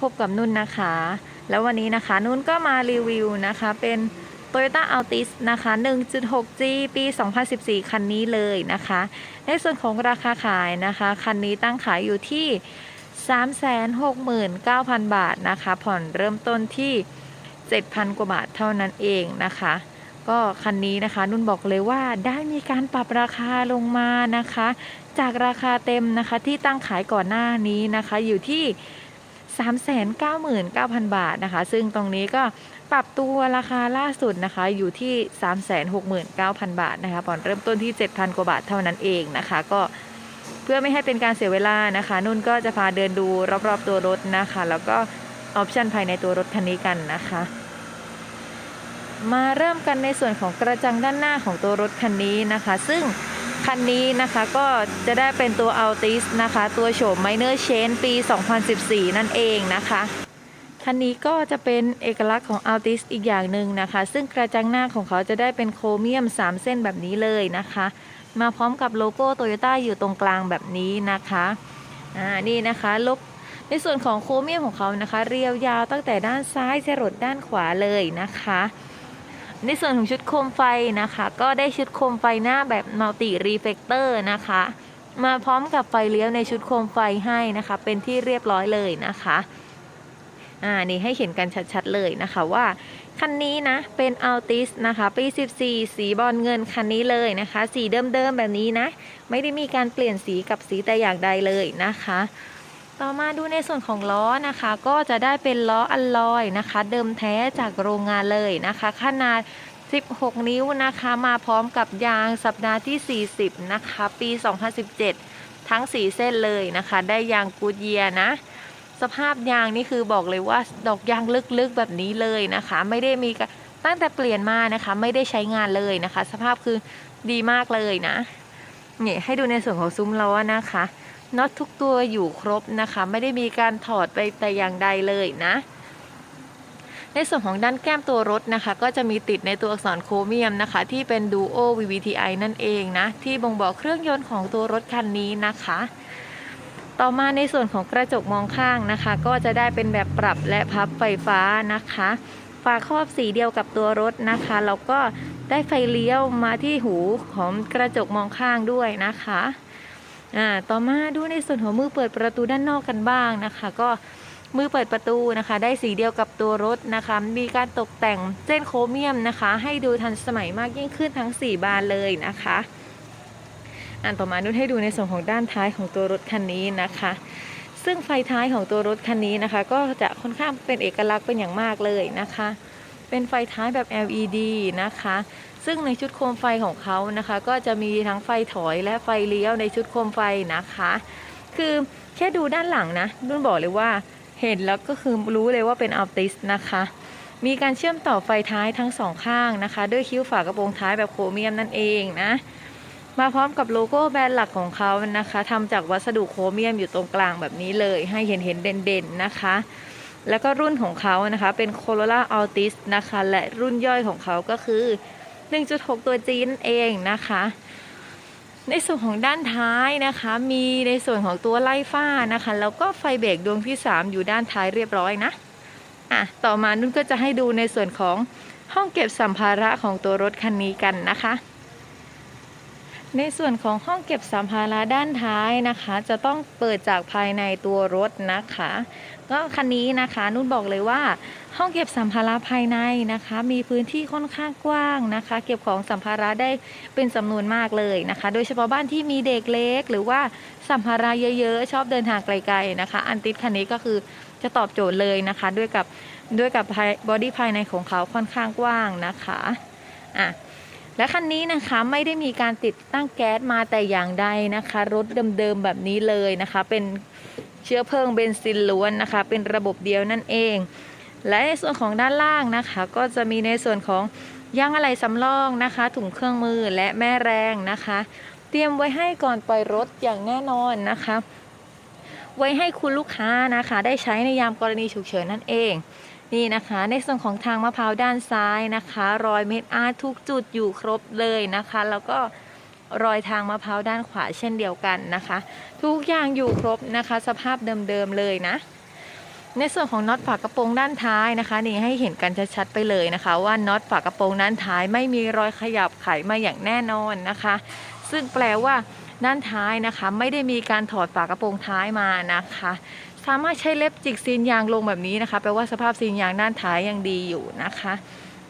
พบกับนุ่นนะคะ แล้ววันนี้นะคะ นุ่นก็มารีวิวนะคะ เป็น Toyota Altis นะคะ 1.6G ปี 2014 คันนี้เลยนะคะ ในส่วนของราคาขายนะคะ คันนี้ตั้งขายอยู่ที่ 369,000 บาทนะคะ ผ่อนเริ่มต้นที่ 7,000 กว่าบาทเท่านั้นเองนะคะ ก็คันนี้นะคะ นุ่นบอกเลยว่าได้มีการปรับราคาลงมานะคะ จากราคาเต็มนะคะที่ตั้งขายก่อนหน้านี้นะคะอยู่ที่ 399,000 บาทนะคะ ซึ่งตรงนี้ก็ปรับตัวราคาล่าสุดนะคะ อยู่ที่ 369,000 บาทนะคะผ่อนเริ่มต้นที่ 7,000 กว่าบาทเท่านั้นเองนะคะ ก็เพื่อไม่ให้เป็นการเสียเวลานะคะ นุ่นก็จะพาเดินดูรอบๆตัวรถนะคะ แล้วก็ออปชันภายในตัวรถคันนี้กันนะคะ มาเริ่มกันในส่วนของกระจังด้านหน้าของตัวรถคันนี้นะคะ ซึ่ง คันนี้นะคะก็จะได้เป็นตัว Altis นะคะ ตัวโฉม Minor Change ปี 2014 นั่นเองนะคะคันนี้ก็จะเป็นเอกลักษณ์ของ Altis อีกอย่างหนึ่งนะคะ ซึ่งกระจังหน้าของเขาจะได้เป็นโครเมียม 3 เส้นแบบนี้เลยนะคะ มาพร้อมกับโลโก้โตโยต้าอยู่ตรงกลางแบบนี้นะคะอ่านี่นะคะลบในส่วนของโครเมียมของเขานะคะ เรียวยาวตั้งแต่ด้านซ้ายจรดด้านขวาเลยนะคะ ในส่วนของชุดโคมไฟนะคะ ก็ได้ชุดโคมไฟหน้าแบบมัลติรีเฟกเตอร์นะคะ มาพร้อมกับไฟเลี้ยวในชุดโคมไฟให้นะคะ เป็นที่เรียบร้อยเลยนะคะอ่านี่ให้เห็นกันชัดๆเลยนะคะว่า คันนี้นะเป็น Altis นะคะปี 14 สีบอลเงินคันนี้เลยนะคะ สีเดิมๆแบบนี้นะ ไม่ได้มีการเปลี่ยนสีกับสีแต่อย่างใดเลยนะคะ ต่อมาดูในส่วนของล้อนะคะ ก็จะได้เป็นล้ออัลลอยนะคะ เดิมแท้จากโรงงานเลยนะคะ ขนาด 16 นิ้วนะคะ มาพร้อมกับยางสัปดาห์ที่ 40 นะคะ ปี 2017 ทั้ง 4 เส้นเลยนะคะ ได้ยางกูดเยียนะสภาพยางนี่คือบอกเลยว่าดอกยางลึกๆแบบนี้เลยนะคะ ไม่ได้มีตั้งแต่เปลี่ยนมานะคะ ไม่ได้ใช้งานเลยนะคะ สภาพคือดีมากเลยนะเนี่ยให้ดูในส่วนของซุ้มล้อนะคะ น็อตทุกตัวอยู่ครบนะคะ ไม่ได้มีการถอดไปแต่อย่างใดเลยนะ ในส่วนของด้านแก้มตัวรถนะคะ ก็จะมีติดในตัวอักษรโครเมียมนะคะ ที่เป็น Duo VVTi นั่นเองนะ ที่บ่งบอกเครื่องยนต์ของตัวรถคันนี้นะคะ ต่อมาในส่วนของกระจกมองข้างนะคะ ก็จะได้เป็นแบบปรับและพับไฟฟ้านะคะฝาครอบสีเดียวกับตัวรถนะคะแล้วก็ได้ไฟเลี้ยวมาที่หูของกระจกมองข้างด้วยนะคะ อ่าต่อมาดูในส่วนของมือเปิดประตูด้านนอกกันบ้างนะคะ ก็มือเปิดประตูนะคะ ได้สีเดียวกับตัวรถนะคะ มีการตกแต่งเส้นโครเมียมนะคะ ให้ดูทันสมัยมากยิ่งขึ้นทั้ง 4 บานเลยนะคะอันต่อมานุ่นให้ดูในส่วนของด้านท้ายของตัวรถคันนี้นะคะ ซึ่งไฟท้ายของตัวรถคันนี้นะคะ ก็จะค่อนข้างเป็นเอกลักษณ์เป็นอย่างมากเลยนะคะ เป็นไฟท้ายแบบ LED นะคะ ซึ่งในชุดโคมไฟของเขานะคะ ก็จะมีทั้งไฟถอยและไฟเลี้ยวในชุดโคมไฟนะคะ คือแค่ดูด้านหลังนะนุ่นบอกเลยว่าเห็นแล้วก็คือรู้เลยว่าเป็นอัลติสนะคะ มีการเชื่อมต่อไฟท้ายทั้งสองข้างนะคะ ด้วยคิ้วฝากระโปรงท้ายแบบโครเมียมนั่นเองนะ มาพร้อมกับโลโก้แบรนด์หลักของเขานะคะทำจากวัสดุโครเมียมอยู่ตรงกลางแบบนี้เลย ให้เห็นเห็นเด่นๆนะคะแล้วก็รุ่นของเขานะคะเป็น Corolla Altis นะคะ และรุ่นย่อยของเขาก็คือ 1.6 ตัวจีนเองนะคะ ในส่วนของด้านท้ายนะคะ มีในส่วนของตัวไล่ฟ้านะคะ แล้วก็ไฟเบรกดวงที่ 3 อยู่ด้านท้ายเรียบร้อยนะอะต่อมานุ่นก็จะให้ดูในส่วนของห้องเก็บสัมภาระของตัวรถคันนี้กันนะคะ ในส่วนของห้องเก็บสัมภาระด้านท้ายนะคะ จะต้องเปิดจากภายในตัวรถนะคะ ก็คันนี้นะคะนุ่นบอกเลยว่า ห้องเก็บสัมภาระภายในนะคะ มีพื้นที่ค่อนข้างกว้างนะคะ เก็บของสัมภาระได้เป็นจำนวนมากเลยนะคะ โดยเฉพาะบ้านที่มีเด็กเล็ก หรือว่าสัมภาระเยอะๆ ชอบเดินทางไกลๆนะคะ อันติดคันนี้ก็คือจะตอบโจทย์เลยนะคะ ด้วยกับด้วยกับบอดี้ภายในของเขาค่อนข้างกว้างนะคะอะ และคันนี้นะคะไม่ได้มีการติดตั้งแก๊สมาแต่อย่างใดนะคะ รถเดิมๆแบบนี้เลยนะคะ เป็นเชื้อเพลิงเบนซินล้วนนะคะ เป็นระบบเดียวนั่นเอง และในส่วนของด้านล่างนะคะ ก็จะมีในส่วนของยางอะไหล่สำรองนะคะ ถุงเครื่องมือและแม่แรงนะคะ เตรียมไว้ให้ก่อนปล่อยรถอย่างแน่นอนนะคะ ไว้ให้คุณลูกค้านะคะ ได้ใช้ในยามกรณีฉุกเฉินนั่นเอง นี่นะคะ ในส่วนของทางมะพร้าวด้านซ้ายนะคะ รอยเม็ดอาร์ทุกจุดอยู่ครบเลยนะคะ แล้วก็รอยทางมะพร้าวด้านขวาเช่นเดียวกันนะคะ ทุกอย่างอยู่ครบนะคะ สภาพเดิมๆเลยนะ ในส่วนของน็อตฝากระโปรงด้านท้ายนะคะนี่ให้เห็นกันชัดๆไปเลยนะคะ ว่าน็อตฝากระโปรงด้านท้ายไม่มีรอยขยับไขมาอย่างแน่นอนนะคะ ซึ่งแปลว่าด้านท้ายนะคะ ไม่ได้มีการถอดฝากระโปรงท้ายมานะคะ สามารถใช้เล็บจิกซีนยางลงแบบนี้นะคะ แปลว่าสภาพซีนยางด้านท้ายยังดีอยู่นะคะ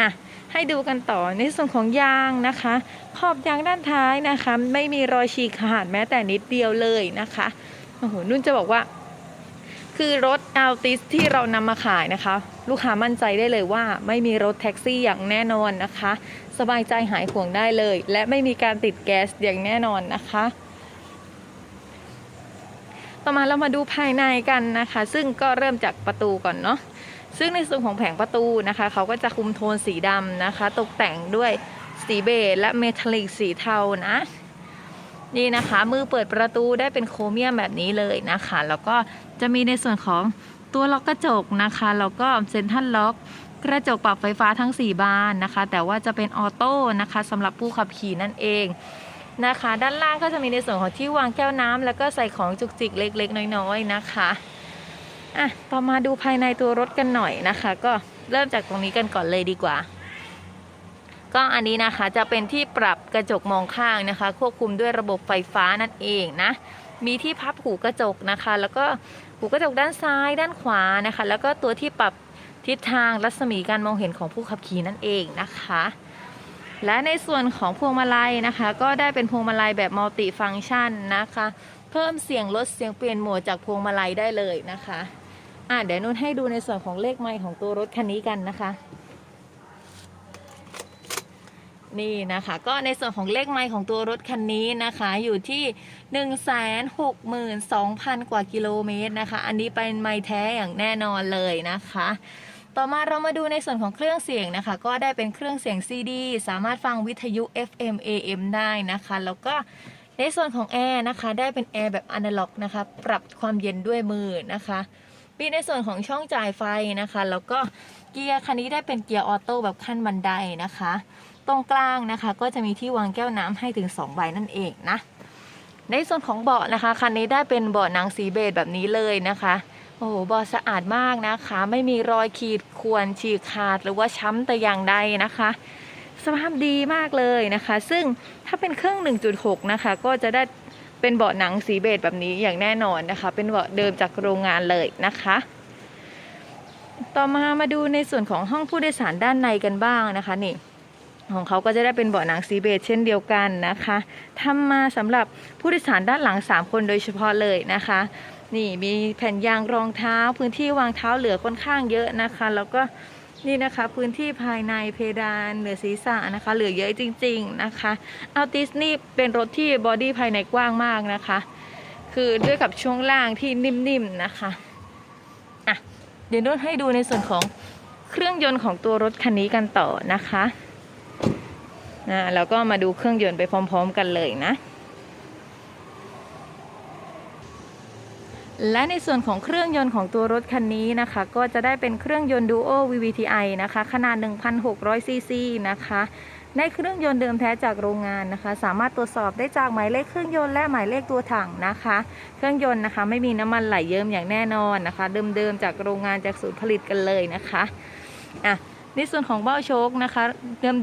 อะให้ดูกันต่อในส่วนของยางนะคะ ขอบยางด้านท้ายนะคะ ไม่มีรอยฉีกขาดแม้แต่นิดเดียวเลยนะคะโอ้โหนุ่นจะบอกว่า คือรถอัลติสที่เรานำมาขายนะคะ ลูกค้ามั่นใจได้เลยว่า ไม่มีรถแท็กซี่อย่างแน่นอนนะคะ สบายใจหายห่วงได้เลย และไม่มีการติดแก๊สอย่างแน่นอนนะคะ ต่อมาเรามาดูภายในกันนะคะ ซึ่งก็เริ่มจากประตูก่อนเนาะซึ่งในส่วนของแผงประตูนะคะ เขาก็จะคุมโทนสีดำนะคะ ตกแต่งด้วยสีเบจและเมทัลลิกสีเทานะ นี่นะคะ มือเปิดประตูได้เป็นโครเมียมแบบนี้เลยนะคะ แล้วก็จะมีในส่วนของตัวล็อกกระจกนะคะแล้วก็เซ็นทรัลล็อกกระจกปรับไฟฟ้าทั้ง 4 บานนะคะ แต่ว่าจะเป็นออโต้นะคะสำหรับผู้ขับขี่นั่นเอง นะคะ ด้านล่างก็จะมีในส่วนของที่วางแก้วน้ำแล้วก็ใส่ของจุกจิกเล็กๆ น้อยๆนะคะอะต่อมาดูภายในตัวรถกันหน่อยนะคะ ก็เริ่มจากตรงนี้กันก่อนเลยดีกว่า ก็อันนี้นะคะจะเป็นที่ปรับกระจกมองข้างนะคะ ควบคุมด้วยระบบไฟฟ้านั่นเองนะมีที่พับหูกระจกนะคะ แล้วก็หูกระจกด้านซ้ายด้านขวานะคะ แล้วก็ตัวที่ปรับทิศทางรัศมีการมองเห็นของผู้ขับขี่นั่นเองนะคะ และในส่วนของพวงมาลัยนะคะ ก็ได้เป็นพวงมาลัยแบบมัลติฟังก์ชันนะคะ เพิ่มเสียงลดเสียงเปลี่ยนโหมดจากพวงมาลัยได้เลยนะคะอะเดี๋ยวนุ่นให้ดูในส่วนของเลขไมล์ของตัวรถคันนี้กันนะคะ นี่นะคะ ก็ในส่วนของเลขไมล์ของตัวรถคันนี้นะคะ อยู่ที่162,000 กว่ากิโลเมตรนะคะ อันนี้เป็นไมล์แท้อย่างแน่นอนเลยนะคะ ต่อมาเรามาดูในส่วนของเครื่องเสียงนะคะ ก็ได้เป็นเครื่องเสียง CD สามารถฟังวิทยุ FM AM ได้นะคะ แล้วก็ในส่วนของแอร์นะคะ ได้เป็นแอร์แบบอนาล็อกนะคะ ปรับความเย็นด้วยมือนะคะมีในส่วนของช่องจ่ายไฟนะคะ แล้วก็เกียร์คันนี้ได้เป็นเกียร์ออโต้แบบขั้นบันไดนะคะ ตรงกลางนะคะก็จะมีที่วางแก้วน้ำให้ถึง 2 ใบนั่นเองนะ ในส่วนของเบาะนะคะ คันนี้ได้เป็นเบาะหนังสีเบจแบบนี้เลยนะคะ โอ้โหเบาะสะอาดมากนะคะ ไม่มีรอยขีดข่วนฉีกขาดหรือว่าช้ำแต่อย่างใดนะคะ สภาพดีมากเลยนะคะ ซึ่งถ้าเป็นเครื่อง 1.6 นะคะ ก็จะได้เป็นเบาะหนังสีเบจแบบนี้อย่างแน่นอนนะคะ เป็นเบาะเดิมจากโรงงานเลยนะคะ ต่อมามาดูในส่วนของห้องผู้โดยสารด้านในกันบ้างนะคะนี่ของเขาก็จะได้เป็นเบาะหนังสีเบจเช่นเดียวกันนะคะทำมาสำหรับผู้โดยสารด้านหลัง 3 คนโดยเฉพาะเลยนะคะ นี่มีแผ่นยางรองเท้า พื้นที่วางเท้าเหลือค่อนข้างเยอะนะคะ แล้วก็นี่นะคะพื้นที่ภายในเพดานเหนือศีรษะนะคะ เหลือเยอะจริง ๆนะคะเอัลติสนี่เป็นรถที่บอดี้ภายในกว้างมากนะคะ คือด้วยกับช่วงล่างที่นิ่มๆนะคะอะเดี๋ยวนุ่นให้ดูในส่วนของเครื่องยนต์ของตัวรถคันนี้กันต่อนะคะนะแล้วก็มาดูเครื่องยนต์ไปพร้อม ๆ กันเลยนะ และในส่วนของเครื่องยนต์ของตัวรถคันนี้นะคะ ก็จะได้เป็นเครื่องยนต์ Duo VVTi นะคะ ขนาด 1,600 ซีซีนะคะในเครื่องยนต์เดิมแท้จากโรงงานนะคะ สามารถตรวจสอบได้จากหมายเลขเครื่องยนต์และหมายเลขตัวถังนะคะ เครื่องยนต์นะคะ ไม่มีน้ำมันไหลเยิ้มอย่างแน่นอนนะคะ เดิมๆจากโรงงานจากศูนย์ผลิตกันเลยนะคะอะในส่วนของเบ้าโชคนะคะ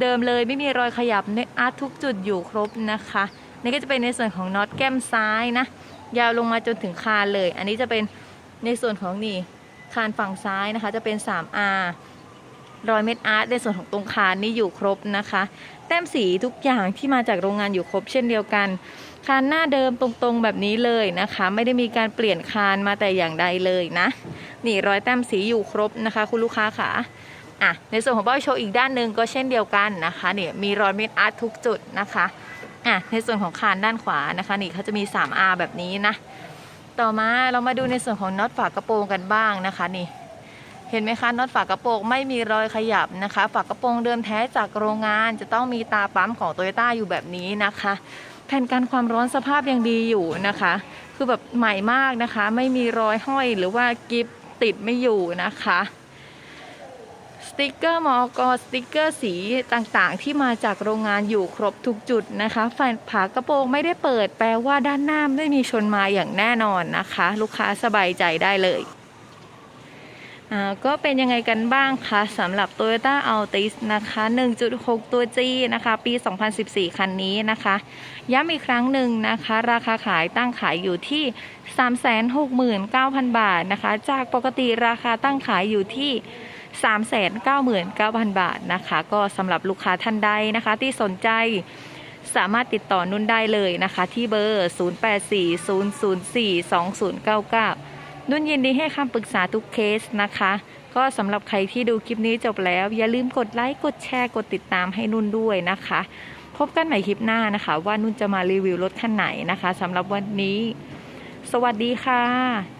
เดิมๆเลยไม่มีรอยขยับเนอาร์ทุกจุดอยู่ครบนะคะ นี่ก็จะเป็นในส่วนของน็อตแก้มซ้ายนะ ยาวลงมาจนถึงคานเลย อันนี้จะเป็นในส่วนของนี่คานฝั่งซ้ายนะคะจะเป็น 3R รอยเม็ดอาร์ตในส่วนของตรงคานนี่อยู่ครบนะคะ แต้มสีทุกอย่างที่มาจากโรงงานอยู่ครบเช่นเดียวกัน คานหน้าเดิมตรงๆแบบนี้เลยนะคะ ไม่ได้มีการเปลี่ยนคานมาแต่อย่างใดเลยนะ นี่รอยแต้มสีอยู่ครบนะคะ คุณลูกค้าค่ะอะในส่วนของเบ้าโชว์อีกด้านหนึ่งก็เช่นเดียวกันนะคะเนี่ยมีรอยเม็ดอาร์ตทุกจุดนะคะ อะในส่วนของคานด้านขวานะคะนี่เขาจะมี 3R แบบนี้นะ ต่อมาเรามาดูในส่วนของน็อตฝากระโปรงกันบ้างนะคะนี่เห็นไหมคะน็อตฝากระโปรงไม่มีรอยขยับนะคะ ฝากระโปรงเดิมแท้จากโรงงานจะต้องมีตาปั๊มของโตโยต้าอยู่แบบนี้นะคะ แผ่นกันความร้อนสภาพยังดีอยู่นะคะ คือแบบใหม่มากนะคะ ไม่มีรอยห้อยหรือว่ากิฟติดไม่อยู่นะคะ สติกเกอร์มอกสติกเกอร์สีต่างๆ ที่มาจากโรงงานอยู่ครบทุกจุดนะคะฝาผากระโปรงไม่ได้เปิดแปลว่าด้านหน้าไม่มีชนมาอย่างแน่นอนนะคะ ลูกค้าสบายใจได้เลยก็เป็นยังไงกันบ้างคะสำหรับ Toyota Altis นะคะ 1.6 ตัว G นะคะ ปี 2014 คันนี้นะคะ ย้ำอีกครั้งหนึ่งนะคะ ราคาขายตั้งขายอยู่ที่ 369,000 บาทนะคะ จากปกติราคาตั้งขายอยู่ที่ 399,000 บาทนะคะ ก็สำหรับลูกค้าท่านใดนะคะ ที่สนใจสามารถติดต่อนุ่นได้เลยนะคะ ที่เบอร์ 0840042099 นุ่นยินดีให้คำปรึกษาทุกเคสนะคะ ก็สำหรับใครที่ดูคลิปนี้จบแล้ว อย่าลืมกดไลค์ กดแชร์ กดติดตามให้นุ่นด้วยนะคะ พบกันใหม่คลิปหน้านะคะ ว่านุ่นจะมารีวิวรถคันไหนนะคะสำหรับวันนี้ สวัสดีค่ะ